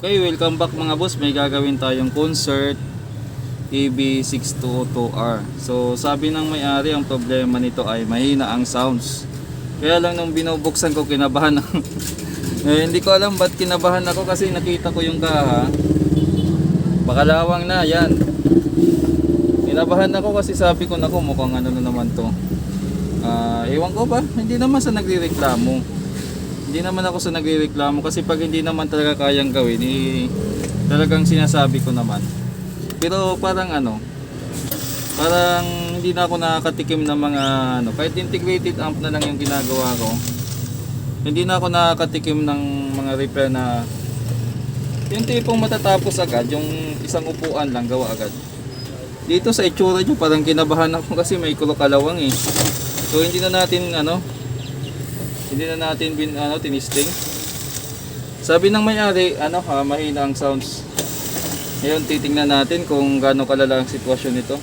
Okay, welcome back mga boss. May gagawin tayong concert EB622R. So, sabi ng may-ari, ang problema nito ay mahina ang sounds. Kaya lang nung binubuksan ko, kinabahan ako. eh, hindi ko alam ba't kinabahan ako kasi nakita ko yung kaha. Bakalawang na, yan. Kinabahan ako kasi sabi ko, naku, mukhang ano na naman to. Ah, ewan ko ba? Hindi naman sa nagrereklamo. Hindi naman ako sa nagrereklamo kasi pag hindi naman talaga kayang gawin, eh, talagang sinasabi ko naman. Pero parang ano, parang hindi na ako nakakatikim ng mga ano, kahit integrated amp na lang yung ginagawa ko. Hindi na ako nakakatikim ng mga repair na yung tipong matatapos agad, yung isang upuan lang gawa agad. Dito sa itsura nyo, parang kinabahan ako kasi may kulokalawang eh. So hindi na natin ano, hindi na natin bin ano tinisting. Sabi ng may-ari, ano ha, mahina ang sounds. Ngayon titingnan natin kung gaano kalala ang sitwasyon nito.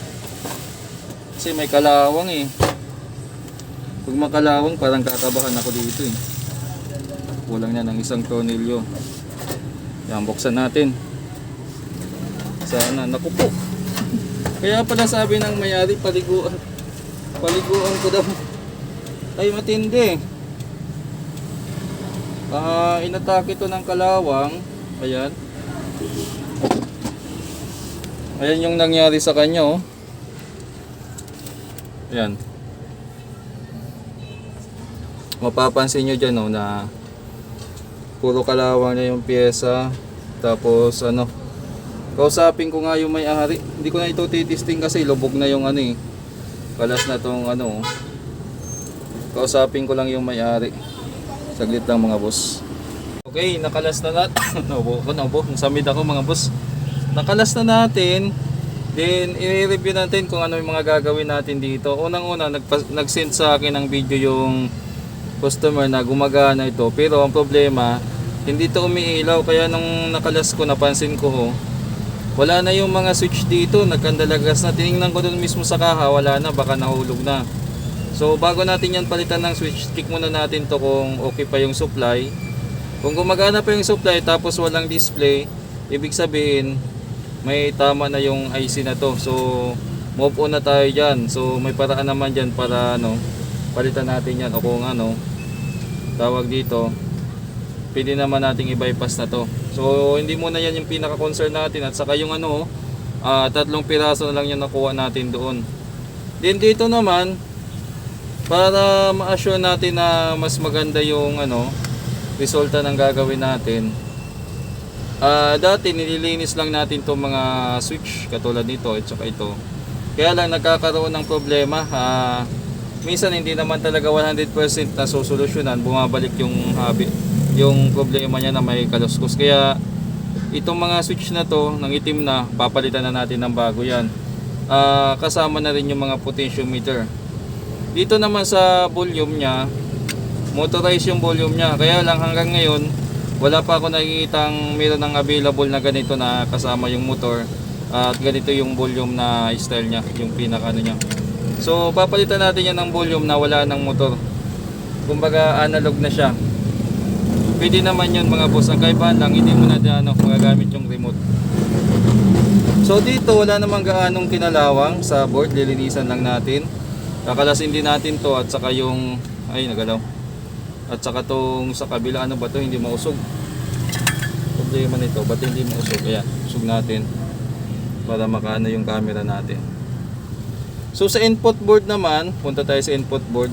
Kasi may kalawang eh. Pag makalawang, parang kakabahan ako dito eh. Kulang na ng isang tornilyo. Yan, buksan natin. Sana, naku po. Kaya pala sabi ng may-ari, paliguan. Paliguan ko daw. Ay, matindi. Ah, inatake ito ng kalawang. Ayan. Ayan yung nangyari sa kanya, oh. Ayan. Mapapansin nyo dyan, oh, na puro kalawang na yung pyesa. Tapos, ano, kausapin ko nga yung may-ari. Hindi ko na ito titisting kasi lubog na yung ano eh. Kalas na tong ano, oh. Kausapin ko lang yung may-ari. Saglit lang mga boss. Okay, nakalas na natin. naubo ko, naubo. Nasamid ako mga boss. Nakalas na natin. Then, i-review natin kung ano yung mga gagawin natin dito. Unang-una, nag-send sa akin ng video yung customer na gumagana ito. Pero ang problema, hindi to umiilaw. Kaya nung nakalas ko, napansin ko, oh, wala na yung mga switch dito. Nagkandalagas na. Tinignan ko dun mismo sa kaha, wala na. Baka nahulog na. So bago natin yan palitan ng switch, check muna natin to kung okay pa yung supply. Kung gumagana pa yung supply tapos walang display, ibig sabihin may tama na yung IC na to. So move on na tayo dyan. So may paraan naman dyan para ano, palitan natin yan o kung ano, tawag dito, pwede naman nating i-bypass na to. So hindi muna yan yung pinaka-concern natin at saka yung ano, ah, tatlong piraso na lang yung nakuha natin doon. Then dito naman, para ma-assure natin na mas maganda yung ano resulta ng gagawin natin. Ah dati nililinis lang natin itong mga switch katulad nito at saka ito. Kaya lang nagkakaroon ng problema. Ah minsan hindi naman talaga 100% na susolusyonan. Bumabalik yung habit yung problema niya na may kaluskos kaya itong mga switch na to ng itim na papalitan na natin ng bago yan. Ah, kasama na rin yung mga potentiometer dito naman sa volume niya, motorized yung volume niya. Kaya lang hanggang ngayon, wala pa ako nakikitang meron ng available na ganito na kasama yung motor at ganito yung volume na style niya, yung pinaka ano niya. So papalitan natin yan ng volume na wala ng motor. Kumbaga analog na siya. Pwede naman yun mga boss. Ang kaibahan lang, hindi mo na ano, magagamit yung remote. So dito wala namang gaanong kinalawang sa board, lilinisan lang natin. Kakalasin din natin to at saka yung ay nagalaw. At saka tong sa kabila ano ba to hindi mausog. Problema nito, ba't hindi mausog? Ayan, usog natin para makaano yung camera natin. So sa input board naman, punta tayo sa input board.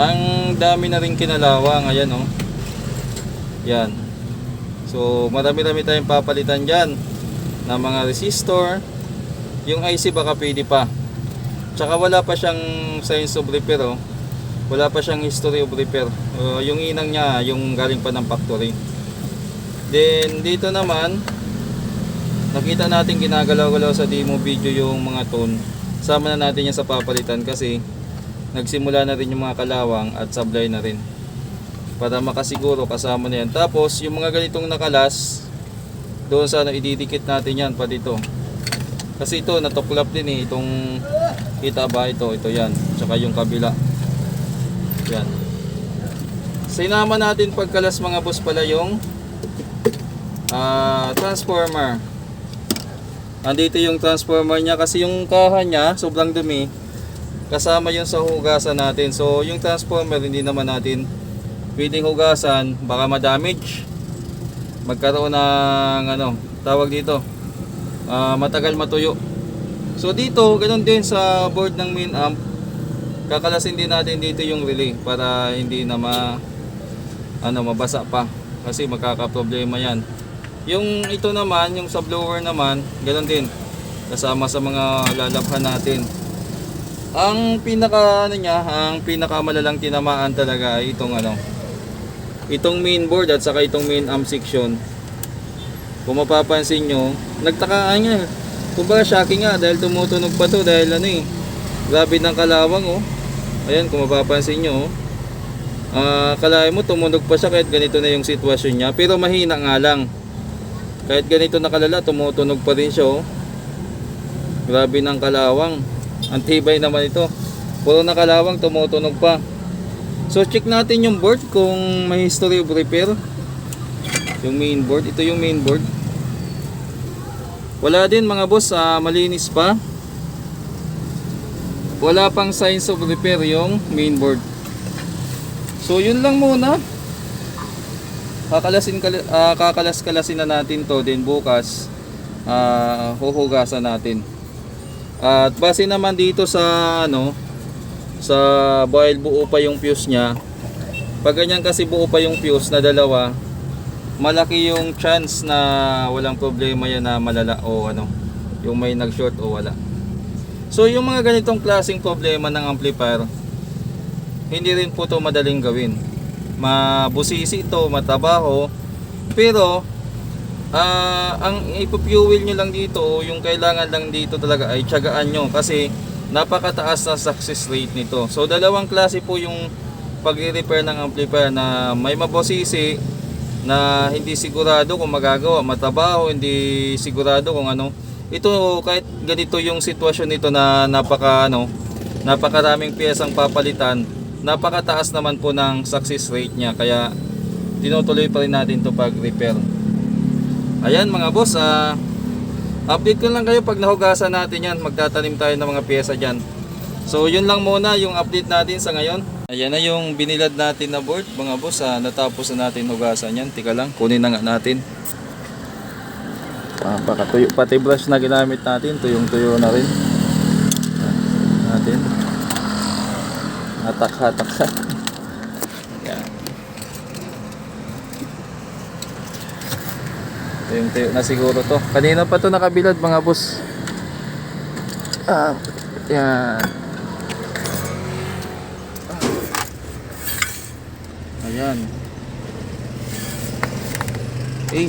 Ang dami na rin kinalawang, ayan oh. Yan. So marami-rami tayong papalitan diyan na mga resistor. Yung IC baka pwede pa. Tsaka wala pa siyang signs of repair oh. Wala pa siyang history of repair. Uh, yung inang niya, yung galing pa ng factory. Then dito naman, nakita natin ginagalaw-galaw sa demo video yung mga tone. Sama na natin yan sa papalitan kasi nagsimula na rin yung mga kalawang at sablay na rin. Para makasiguro kasama na yan. Tapos yung mga ganitong nakalas, doon sana ididikit natin yan pa dito. Kasi ito natuklap din eh itong kita ba ito ito yan tsaka yung kabila yan sinama natin pagkalas mga boss pala yung ah, transformer. Andito yung transformer niya kasi yung kaha niya sobrang dumi. Kasama yun sa hugasan natin. So yung transformer hindi naman natin pwedeng hugasan baka ma-damage. Magkaroon ng ano, tawag dito. ah, matagal matuyo. So dito, ganun din sa board ng main amp. Kakalasin din natin dito yung relay para hindi na ma ano mabasa pa kasi magkakaproblema yan. Yung ito naman, yung sa blower naman, ganun din. Kasama sa mga lalabhan natin. Ang pinaka ano niya, ang pinaka malalang tinamaan talaga ay itong ano. Itong main board at saka itong main amp section. Kung mapapansin nyo, nagtakaan nga. Kumbaga shocking nga dahil tumutunog pa to dahil ano eh. Grabe ng kalawang oh. Ayan kung mapapansin nyo oh. Ah, kalahin mo tumunog pa siya kahit ganito na yung sitwasyon niya pero mahina nga lang. Kahit ganito nakalala tumutunog pa rin siya oh. Grabe ng kalawang. Ang tibay naman ito. Puro nakalawang tumutunog pa. So check natin yung board kung may history of repair. Yung main board, ito yung main board. Wala din mga boss, ah, malinis pa. Wala pang signs of repair yung main board. So yun lang muna. Kakalasin kala- ah, kakalas-kalasin na natin to din bukas. ah, huhugasan natin. At base naman dito sa ano sa boil buo pa yung fuse niya. Pag ganyan kasi buo pa yung fuse na dalawa, malaki yung chance na walang problema yan na malala o ano, yung may nag-short o wala. So yung mga ganitong klaseng problema ng amplifier, hindi rin po to madaling gawin. Mabusisi ito, matabaho, pero ah ang ipufuel nyo lang dito, yung kailangan lang dito talaga ay tiyagaan nyo kasi napakataas na success rate nito. So dalawang klase po yung pagre-repair ng amplifier na may mabusisi na hindi sigurado kung magagawa, matabaho, hindi sigurado kung ano. Ito kahit ganito yung sitwasyon nito na napaka ano, napakaraming piyesang papalitan, napakataas naman po ng success rate niya kaya tinutuloy pa rin natin to pag repair. Ayan mga boss, ah update ko lang kayo pag nahugasan natin yan, magtatanim tayo ng mga piyesa dyan. So yun lang muna yung update natin sa ngayon. Ayan na yung binilad natin na board mga boss, ah, natapos na natin hugasan yan. Tika lang, kunin na nga natin. Ah, baka tuyo, pati brush na ginamit natin, tuyong tuyo na rin. Natin. Hatak-hatak. Yan. Tuyong tuyo na siguro to. Kanina pa to nakabilad mga boss. Ah, yan. Ayan. Eh.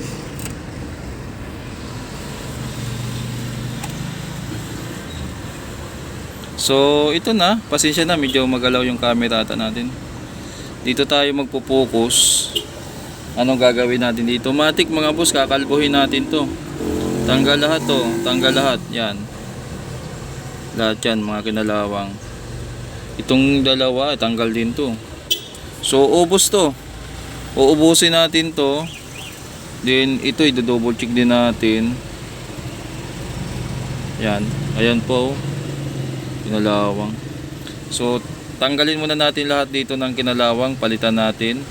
So, ito na. Pasensya na. Medyo magalaw yung camera ata natin. Dito tayo magpo-focus. Anong gagawin natin dito? Matik mga boss, kakalbuhin natin to. Tanggal lahat to. Tanggal lahat. Yan. Lahat yan, mga kinalawang. Itong dalawa, tanggal din to. So, ubos to. Uubusin natin to. Then, ito, i-double check din natin. Yan. Ayan po. Kinalawang. So, tanggalin muna natin lahat dito ng kinalawang. Palitan natin.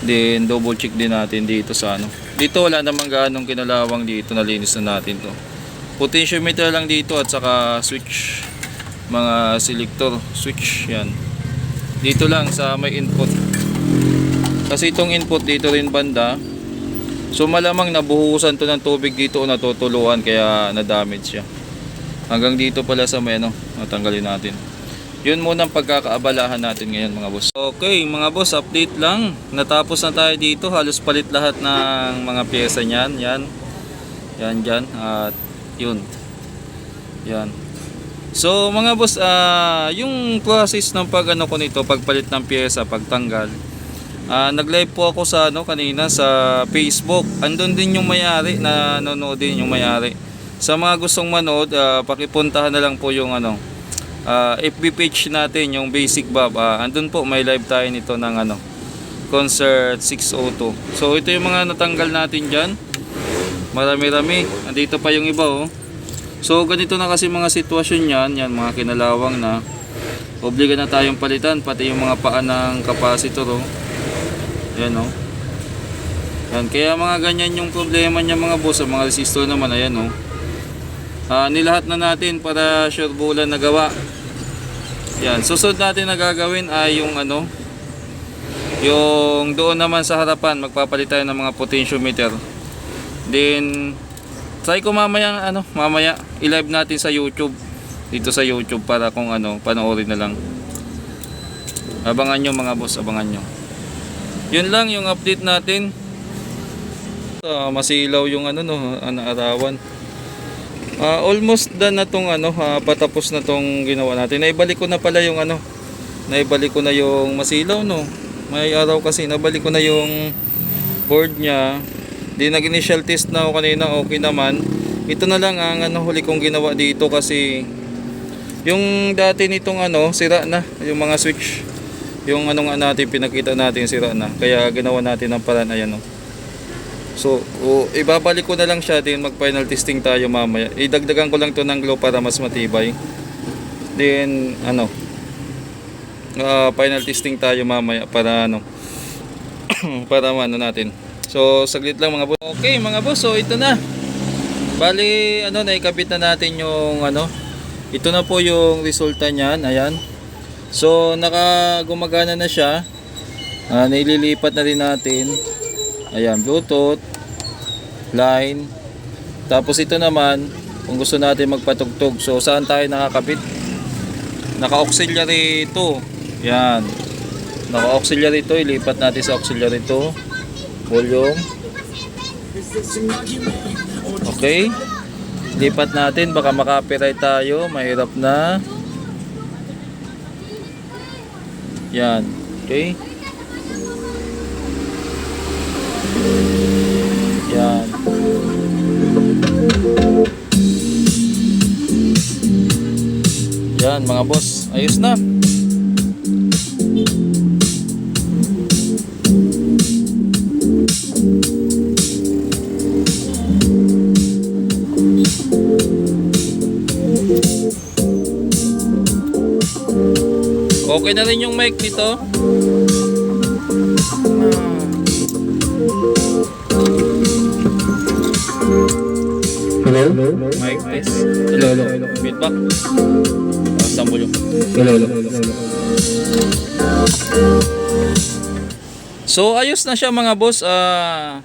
Then, double check din natin dito sa ano. Dito, wala namang ganong kinalawang dito. Nalinis na natin to. Potentiometer lang dito at saka switch. Mga selector switch. Yan. Dito lang sa may input. Kasi itong input dito rin banda. So malamang nabuhusan to ng tubig dito o natutuluan kaya na-damage. Hanggang dito pala sa may ano, natanggalin natin. Yun muna ang pagkakaabalahan natin ngayon mga boss. Okay mga boss, update lang. Natapos na tayo dito. Halos palit lahat ng mga pyesa niyan. Yan. Yan dyan. At yun. Yan. So mga boss, ah yung process ng pag ano ko nito, pagpalit ng pyesa, pagtanggal. Ah, nag-live po ako sa ano kanina sa Facebook. Andun din yung may-ari na nanonood din yung may-ari. Sa mga gustong manood, ah, pakipuntahan na lang po yung ano ah, FB page natin, yung Basic Bob. Ah, andun po may live tayo nito ng ano Concert 602. So ito yung mga natanggal natin diyan. Marami-rami. Andito pa yung iba oh. So ganito na kasi mga sitwasyon yan, yan mga kinalawang na obliga na tayong palitan pati yung mga paa ng capacitor oh. Yan oh. Yan, kaya mga ganyan yung problema niya mga boss, ang mga resistor naman ayan oh. Ah, nilahat na natin para sure bulan na gawa. Yan, susunod natin na gagawin ay yung ano, yung doon naman sa harapan, magpapalit tayo ng mga potentiometer. Then, try ko mamaya, ano, mamaya, i-live natin sa YouTube. Dito sa YouTube para kung ano, panoorin na lang. Abangan nyo mga boss, abangan nyo. Yun lang yung update natin. Ah, masilaw yung ano no, arawan. Ah, almost done na tong ano, ah, patapos na tong ginawa natin. Naibalik ko na pala yung ano, naibalik ko na yung masilaw no. May araw kasi nabalik ko na yung board niya. Di nag initial test na ako kanina, okay naman. Ito na lang ang ano huli kong ginawa dito kasi yung dati nitong ano, sira na yung mga switch. Yung ano nga natin pinakita natin sira na. Kaya ginawa natin ng paraan ayan no. So, o, ibabalik ko na lang siya din mag final testing tayo mamaya. Idagdagan ko lang to ng glow para mas matibay. Then ano ah, final testing tayo mamaya para ano para ano natin. So, saglit lang mga boss. Okay, mga boss. So, ito na. Bali, ano, naikabit na natin yung ano. Ito na po yung resulta niyan. Ayan. So, nakagumagana na siya. Ah, naililipat na rin natin. Ayan, Bluetooth, line. Tapos ito naman, kung gusto natin magpatugtog. So, saan tayo nakakabit? Naka-auxiliary ito. Yan. Naka-auxiliary ito. Ilipat natin sa auxiliary ito. Volume. Okay. Lipat natin. Baka makapiright tayo. Mahirap na. Yan. Okay. Yan. Yan mga boss, ayos na. Okay na rin yung mic nito. Hello? Mic test. Hello, hello. Feedback. Ah, sambol yung. Hello, hello. So ayos na siya mga boss. Ah,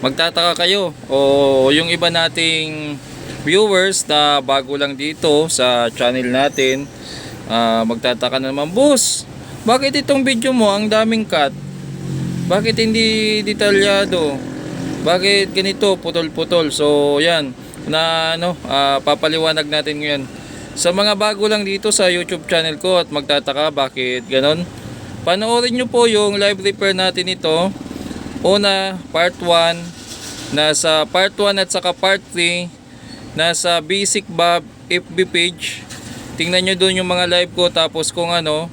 magtataka kayo o yung iba nating viewers na bago lang dito sa channel natin. Ah, magtataka na naman, boss. Bakit itong video mo ang daming cut? Bakit hindi detalyado? Bakit ganito putol-putol? So yan na ano ah, papaliwanag natin ngayon. Sa mga bago lang dito sa YouTube channel ko at magtataka bakit ganon. Panoorin nyo po yung live repair natin ito. Una, part 1. Nasa part 1 at saka part 3. Nasa Basic Bob FB page. Tingnan nyo doon yung mga live ko. Tapos kung ano,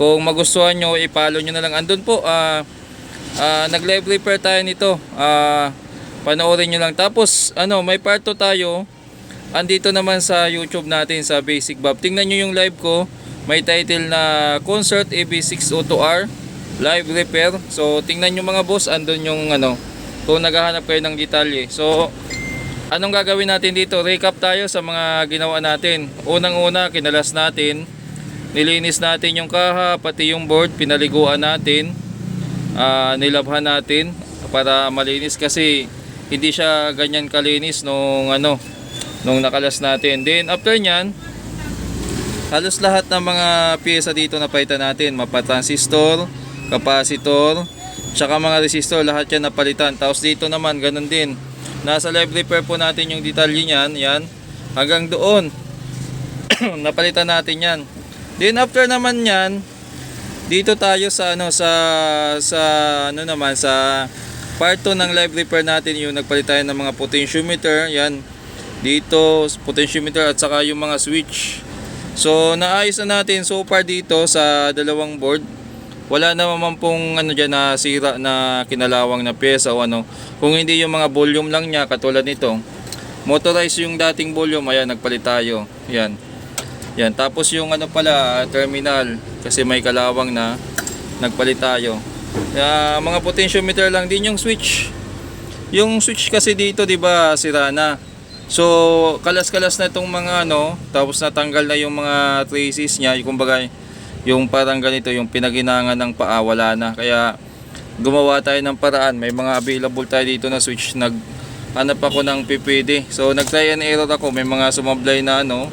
kung magustuhan nyo, i-follow nyo na lang. Andun po, ah, ah, nag-live repair tayo nito. Ah, panoorin nyo lang. Tapos, ano, may part 2 tayo. Andito naman sa YouTube natin sa Basic Bob. Tingnan nyo yung live ko. May title na Concert AB602R Live Repair. So, tingnan nyo mga boss. Andun yung ano, kung naghahanap kayo ng detalye. So, anong gagawin natin dito? Recap tayo sa mga ginawa natin. Unang-una, kinalas natin. Nilinis natin yung kaha, pati yung board. Pinaliguan natin. Ah, nilabhan natin para malinis kasi hindi siya ganyan kalinis nung ano nung nakalas natin. Then after nyan, halos lahat ng mga pyesa dito na palitan natin. Mapa-transistor, capacitor, tsaka mga resistor, lahat yan napalitan. Tapos dito naman, ganun din. Nasa live repair po natin yung detalye niyan, yan. Hanggang doon, napalitan natin yan. Then after naman yan, dito tayo sa ano sa sa ano naman sa part 2 ng live repair natin yung nagpalit tayo ng mga potentiometer yan dito potentiometer at saka yung mga switch so naayos na natin so far dito sa dalawang board wala naman pong ano dyan na sira na kinalawang na pyesa o ano. Kung hindi yung mga volume lang niya katulad nito. Motorized yung dating volume, ayan nagpalit tayo. Yan. Yan, tapos yung ano pala, terminal kasi may kalawang na nagpalit tayo. Kaya mga potentiometer lang din yung switch. Yung switch kasi dito, 'di ba, sira na. So, kalas-kalas na itong mga ano, tapos natanggal na yung mga traces niya, yung kumbaga yung parang ganito, yung pinaginangan ng paa, wala na. Kaya gumawa tayo ng paraan. May mga available tayo dito na switch. Nag hanap ako ng PPD. So, nag-try and error ako. May mga sumablay na ano.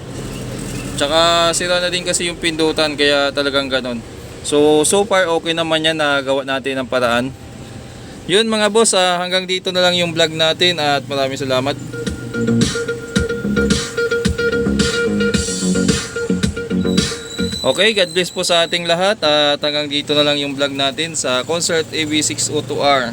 Tsaka sira na din kasi yung pindutan, kaya talagang ganon. So, so far okay naman yan na gawa natin ng paraan. Yun mga boss, ah, hanggang dito na lang yung vlog natin at maraming salamat. Okay, God bless po sa ating lahat at hanggang dito na lang yung vlog natin sa Concert AV602R.